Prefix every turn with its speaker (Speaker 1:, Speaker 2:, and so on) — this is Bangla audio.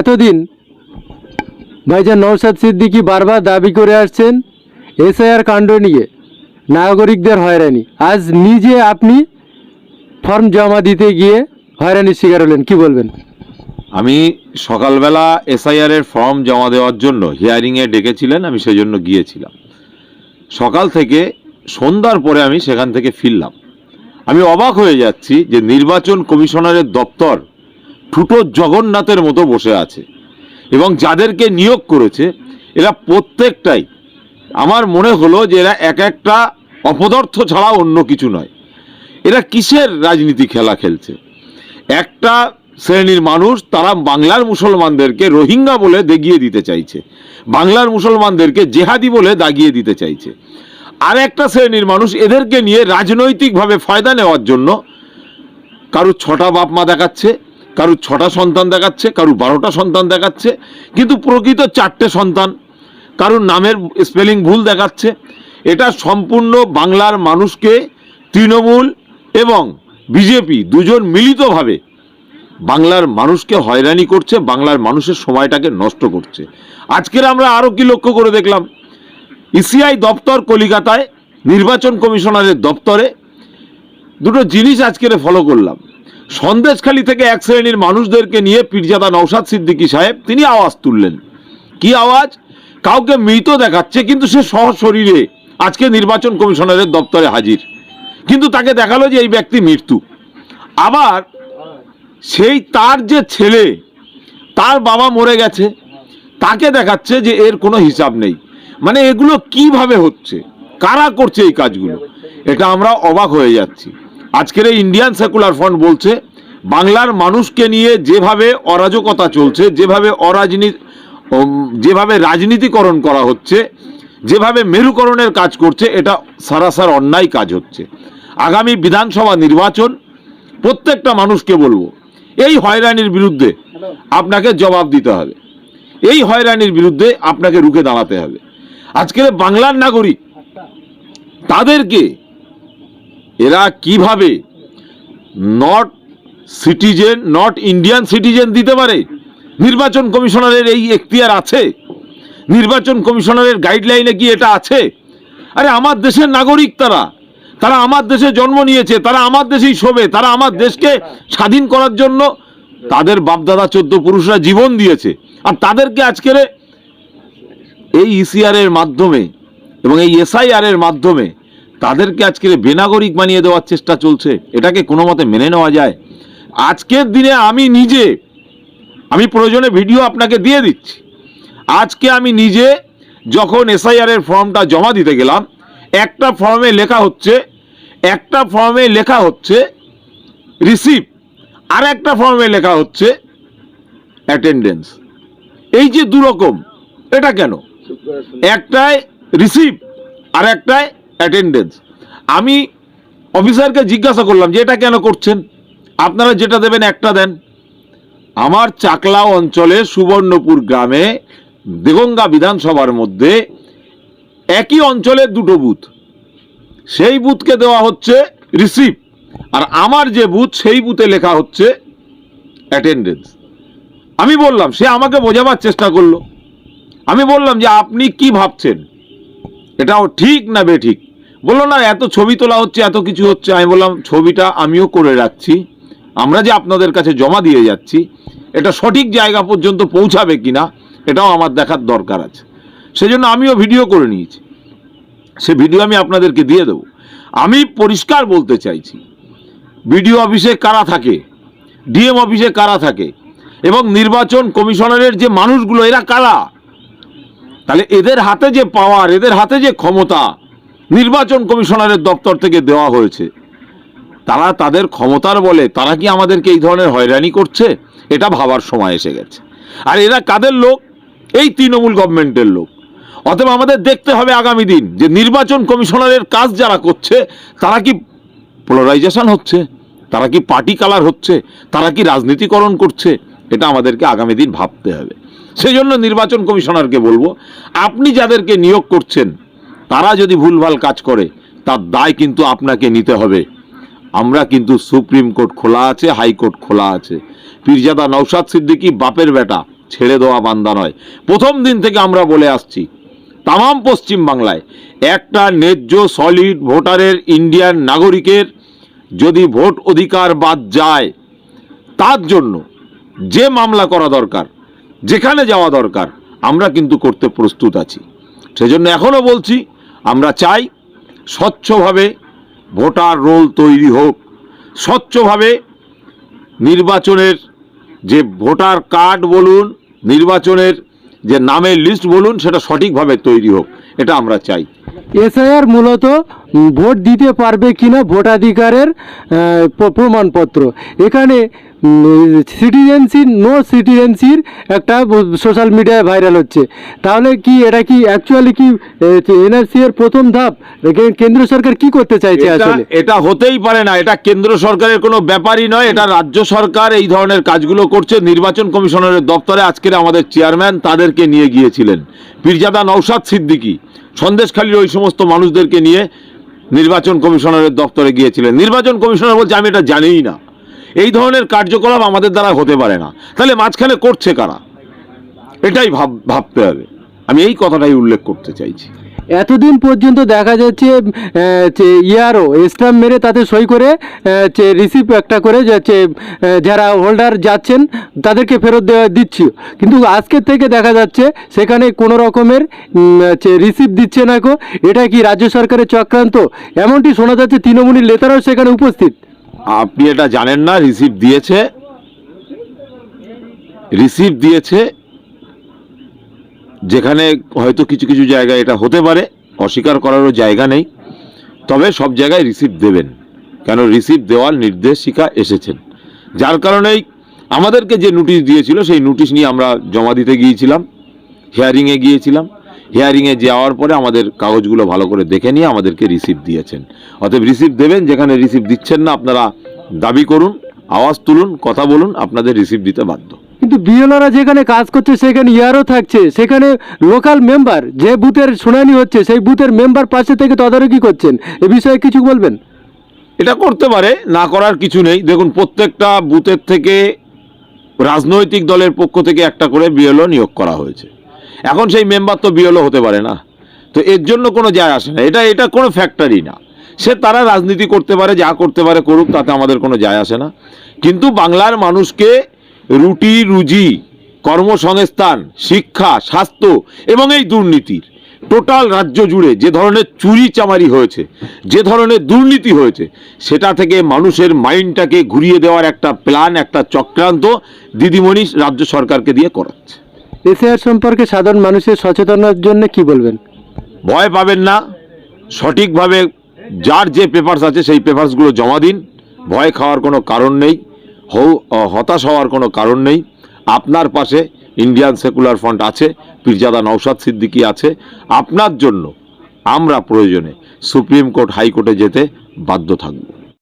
Speaker 1: এতদিন ভাইজান নৌসাদ সিদ্দিকি বারবার দাবি করে আসছেন এসআইআর কাণ্ড নিয়ে, নাগরিকদের হয়রানি। আজ নিজে আপনি ফর্ম জমা দিতে গিয়ে হয়রানির শিকার হলেন, কি বলবেন?
Speaker 2: আমি সকালবেলা এসআইআর এর ফর্ম জমা দেওয়ার জন্য হিয়ারিংয়ে ডেকেছিলেন, আমি সেই জন্য গিয়েছিলাম। সকাল থেকে সন্ধ্যার পরে আমি সেখান থেকে ফিরলাম। আমি অবাক হয়ে যাচ্ছি যে নির্বাচন কমিশনারের দপ্তর ঠুটো জগন্নাথের মতো বসে আছে। এবং যাদেরকে নিয়োগ করেছে, এরা প্রত্যেকটাই, আমার মনে হলো যে এরা এক একটা অপদার্থ ছাড়া অন্য কিছু নয়। এরা কিসের রাজনীতি খেলা খেলছে? একটা শ্রেণির মানুষ তারা বাংলার মুসলমানদেরকে রোহিঙ্গা বলে দেগিয়ে দিতে চাইছে। বাংলার মুসলমানদেরকে জেহাদি বলে দাগিয়ে দিতে চাইছে। আর একটা শ্রেণির মানুষ এদেরকে নিয়ে রাজনৈতিকভাবে ফায়দা নেওয়ার জন্য কারুর ছটা বাপ মা দেখাচ্ছে কারুর ছটা সন্তান দেখাচ্ছে, কারুর বারোটা সন্তান দেখাচ্ছে, কিন্তু প্রকৃত চারটে সন্তান, কারুর নামের স্পেলিং ভুল দেখাচ্ছে। এটা সম্পূর্ণ বাংলার মানুষকে তৃণমূল এবং বিজেপি দুজন মিলিতভাবে বাংলার মানুষকে হয়রানি করছে, বাংলার মানুষের সময়টাকে নষ্ট করছে। আজকের আমরা আরও কি লক্ষ্য করে দেখলাম? ইসিআই দপ্তর কলিকাতায়, নির্বাচন কমিশনারের দপ্তরে দুটো জিনিস আজকের ফলো করলাম। সন্দেশখালি থেকে এক শ্রেণির মানুষদেরকে নিয়ে পীরজাদা নৌসাদ সিদ্দিকী সাহেব তিনি আওয়াজ তুললেন। কি আওয়াজ? কাউকে মৃত দেখাচ্ছে, কিন্তু সে সহ শরীরে আজকে নির্বাচন কমিশনারের দপ্তরে হাজির। কিন্তু তাকে দেখাল যে এই ব্যক্তি মৃত্যু। আবার সেই তার যে ছেলে, তার বাবা মরে গেছে, তাকে দেখাচ্ছে যে এর কোনো হিসাব নেই। মানে এগুলো কীভাবে হচ্ছে? কারা করছে এই কাজগুলো? এটা আমরা অবাক হয়ে যাচ্ছি। আজকের এই ইন্ডিয়ান সেকুলার ফ্রন্ট বলছে বাংলার মানুষকে নিয়ে যেভাবে অরাজকতা চলছে যেভাবে অরাজনীতি যেভাবে রাজনীতিকরণ করা হচ্ছে যেভাবে মেরুকরণের কাজ করছে এটা সারাসার অন্যায় কাজ হচ্ছে। আগামী বিধানসভা নির্বাচন প্রত্যেকটা মানুষকে বলব এই হয়রানির বিরুদ্ধে আপনাকে জবাব দিতে হবে। এই হয়রানির বিরুদ্ধে আপনাকে রুখে দাঁড়াতে হবে। আজকের বাংলার নাগরিক তাদেরকে এরা কীভাবে not citizen not Indian citizen দিতে পারে? নির্বাচন কমিশনারের এই এখতিয়ার আছে? নির্বাচন কমিশনারের গাইডলাইনে কি এটা আছে? আরে আমার দেশের নাগরিক তারা। তারা আমার দেশে জন্ম নিয়েছে, তারা আমার দেশেই শোবে, তারা আমার দেশকে স্বাধীন করার জন্য তাদের বাপদাদা চোদ্দ পুরুষরা জীবন দিয়েছে। আর তাদেরকে আজকের এই ইসিআর এর মাধ্যমে এবং এই এসআইআর এর মাধ্যমে তাদেরকে আজকের বেনাগরিক বানিয়ে দেওয়ার চেষ্টা চলছে। এটাকে কোনো মতে মেনে নেওয়া যায়। আজকের দিনে আমি নিজে, আমি প্রয়োজনে ভিডিও আপনাকে দিয়ে দিচ্ছি। আজকে আমি নিজে যখন এসআইআর এর ফর্মটা জমা দিতে গেলাম, একটা ফর্মে লেখা হচ্ছে, একটা ফর্মে লেখা হচ্ছে রিসিভ আর একটা ফর্মে লেখা হচ্ছে অ্যাটেন্ডেন্স এই যে দুরকম, এটা কেন? একটায় রিসিভ আর একটায় অ্যাটেন্ডেন্স আমি অফিসারকে জিজ্ঞাসা করলাম যে এটা কেন করছেন? আপনারা যেটা দেবেন একটা দেন। আমার চাকলা অঞ্চলে সুবর্ণপুর গ্রামে দেগঙ্গা বিধানসভার মধ্যে একই অঞ্চলের দুটো বুথ। সেই বুথকে দেওয়া হচ্ছে রিসিভ আর আমার যে বুথ, সেই বুথে লেখা হচ্ছে অ্যাটেন্ডেন্স আমি বললাম, সে আমাকে বোঝাবার চেষ্টা করল। আমি বললাম যে আপনি কি ভাবছেন? এটাও ঠিক না বেঠিক বলল, না, এত ছবি তোলা হচ্ছে, এত কিছু হচ্ছে। আমি বললাম, ছবিটা আমিও করে রাখছি। আমরা যে আপনাদের কাছে জমা দিয়ে যাচ্ছি, এটা সঠিক জায়গা পর্যন্ত পৌঁছাবে কিনা, এটাও আমার দেখার দরকার আছে। সেজন্য আমিও ভিডিও করে নিয়েছি। সে ভিডিও আমি আপনাদেরকে দিয়ে দেবো। আমি পরিষ্কার বলতে চাইছি বিডিও অফিসে কারা থাকে, ডিএম অফিসে কারা থাকে, এবং নির্বাচন কমিশনারের যে মানুষগুলো, এরা কারা? তাহলে এদের হাতে যে পাওয়ার এদের হাতে যে ক্ষমতা নির্বাচন কমিশনারের দপ্তর থেকে দেওয়া হয়েছে, তারা তাদের ক্ষমতার বলে তারা কি আমাদেরকে এই ধরনের হয়রানি করছে? এটা ভাবার সময় এসে গেছে। আর এরা কাদের লোক? এই তৃণমূল গভর্নমেন্টের লোক। অতএব আমাদের দেখতে হবে আগামী দিন যে নির্বাচন কমিশনারের কাজ যারা করছে, তারা কি পোলারাইজেশন হচ্ছে? তারা কি পার্টি কালার হচ্ছে? তারা কি রাজনীতিকরণ করছে? এটা আমাদেরকে আগামী দিন ভাবতে হবে। সেই জন্য নির্বাচন কমিশনারকে বলব, আপনি যাদেরকে নিয়োগ করছেন, তারা যদি ভুলভাল কাজ করে, তার দায় কিন্তু আপনাকে নিতে হবে। আমরা কিন্তু সুপ্রিম কোর্ট খোলা আছে, হাইকোর্ট খোলা আছে। পীরজাদা নৌসাদ সিদ্দিকী বাপের বেটা, ছেড়ে দেওয়া বান্দা নয়। প্রথম দিন থেকে আমরা বলে আসছি, তামাম পশ্চিম বাংলায় একটা ন্যায্য সলিড ভোটারের ইন্ডিয়ান নাগরিকের যদি ভোট অধিকার বাদ যায়, তার জন্য যে মামলা করা দরকার যেখানে যাওয়া দরকার, আমরা কিন্তু করতে প্রস্তুত আছি। সেজন্য এখনও বলছি, আমরা চাই স্বচ্ছভাবে ভোটার রোল তৈরি হোক। স্বচ্ছভাবে নির্বাচনের যে ভোটার কার্ড বলুন, নির্বাচনের যে নামের লিস্ট বলুন, সেটা সঠিকভাবে তৈরি হোক। এটা আমরা চাই।
Speaker 1: এসআইআর মূলত ভোট দিতে পারবে কিনা ভোটাধিকারের প্রমাণপত্র। এখানে সিটিজেন্সির নো সিটিজেন্সির একটা সোশ্যাল মিডিয়ায় ভাইরাল হচ্ছে। তাহলে কি এটা কি অ্যাকচুয়ালি কি এনআরসি এর প্রথম ধাপ? কেন্দ্র সরকার কি করতে চাইছে
Speaker 2: এটা
Speaker 1: আসলে?
Speaker 2: এটা হতেই পারে না। এটা কেন্দ্র সরকারের কোনো ব্যাপারই নয়। এটা রাজ্য সরকার এই ধরনের কাজগুলো করছে। নির্বাচন কমিশনারের দপ্তরে আজকের আমাদের চেয়ারম্যান তাদেরকে নিয়ে গিয়েছিলেন। পীরজাদা নৌসাদ সিদ্দিকী সন্দেশখালীর ওই সমস্ত মানুষদেরকে নিয়ে নির্বাচন কমিশনারের দপ্তরে গিয়েছিলেন। নির্বাচন কমিশনার বলছে আমি এটা জানিই না। এই ধরনের কার্যকলাপ আমাদের দ্বারা হতে পারে না। তাহলে মাঝখানে করছে কারা? এটাই ভাব, ভাবতে হবে। আমি এই কথাটাই উল্লেখ করতে চাইছি।
Speaker 1: এতদিন পর্যন্ত দেখা যাচ্ছে ইয়ারও স্ট্যাম্প মেরে তাতে সই করে রিসিভ একটা করে যাচ্ছে যারা হোল্ডার যাচ্ছেন, তাদেরকে ফেরত দেওয়া দিচ্ছি। কিন্তু আজকের থেকে দেখা যাচ্ছে, সেখানে কোনো রকমের রিসিভ দিচ্ছে না এটা কি রাজ্য সরকারের চক্রান্ত? এমনটি শোনা যাচ্ছে, তৃণমূলের নেতারাও সেখানে উপস্থিত।
Speaker 2: আপনি এটা জানেন না রিসিভ দিয়েছে। রিসিভ দিয়েছে, যেখানে হয়তো কিছু কিছু জায়গায় এটা হতে পারে, অস্বীকার করারও জায়গা নেই, তবে সব জায়গায় রিসিভ দেবেন, কেন রিসিভ দেওয়ার নির্দেশিকা এসেছেন। যার কারণেই আমাদেরকে যে নোটিশ দিয়েছিল, সেই নোটিশ নিয়ে আমরা জমা দিতে গিয়েছিলাম হিয়ারিংয়ে গিয়েছিলাম। হিয়ারিংয়ে যাওয়ার পরে আমাদের কাগজগুলো ভালো করে দেখে নিয়ে আমাদেরকে রিসিভ দিয়েছেন। অতএব রিসিভ দেবেন যেখানে রিসিভ দিচ্ছেন না আপনারা দাবি করুন আওয়াজ তুলুন কথা বলুন আপনাদের রিসিভ দিতে বাধ্য।
Speaker 1: কিন্তু বিএলওরা যেখানে কাজ করছে সেখানে ইয়ারও থাকছে সেখানে লোকাল মেম্বার যে বুথের শুনানি হচ্ছে সেই বুথের মেম্বার পাশে থেকে তদারকি করছেন। এ বিষয়ে কিছু বলবেন?
Speaker 2: এটা করতে পারে না করার কিছু নেই। দেখুন প্রত্যেকটা বুথের থেকে রাজনৈতিক দলের পক্ষ থেকে একটা করে বিএলও নিয়োগ করা হয়েছে। এখন সেই মেম্বার তো বিএলও হতে পারে না। তো এর জন্য কোনো যায় আসে না। এটা এটা কোনো ফ্যাক্টরি না। সে, তারা রাজনীতি করতে পারে, যা করতে পারে করুক, তাতে আমাদের কোনো যায় আসে না। কিন্তু বাংলার মানুষকে রুটি, রুজি, কর্মসংস্থান, শিক্ষা, স্বাস্থ্য এবং এই দুর্নীতির টোটাল রাজ্য জুড়ে যে ধরনের চুরি চামারি হয়েছে, যে ধরনের দুর্নীতি হয়েছে, সেটা থেকে মানুষের মাইন্ডটাকে ঘুরিয়ে দেওয়ার একটা প্ল্যান একটা চক্রান্ত দিদিমণি রাজ্য সরকারকে দিয়ে করাচ্ছে।
Speaker 1: এসআইআর সম্পর্কে সাধারণ মানুষের সচেতনার জন্য কি বলবেন?
Speaker 2: ভয় পাবেন না। সঠিকভাবে যার যে পেপারস আছে, সেই পেপারসগুলো জমা দিন। ভয় খাওয়ার কোনো কারণ নেই। হৌ হতাশ হওয়ার কোনো কারণ নেই। আপনার পাশে ইন্ডিয়ান সেকুলার ফ্রন্ট আছে, পীরজাদা নৌসাদ সিদ্দিকি আছে। আপনার জন্য আমরা প্রয়োজনে সুপ্রিম কোর্ট হাইকোর্টে যেতে বাধ্য থাকব।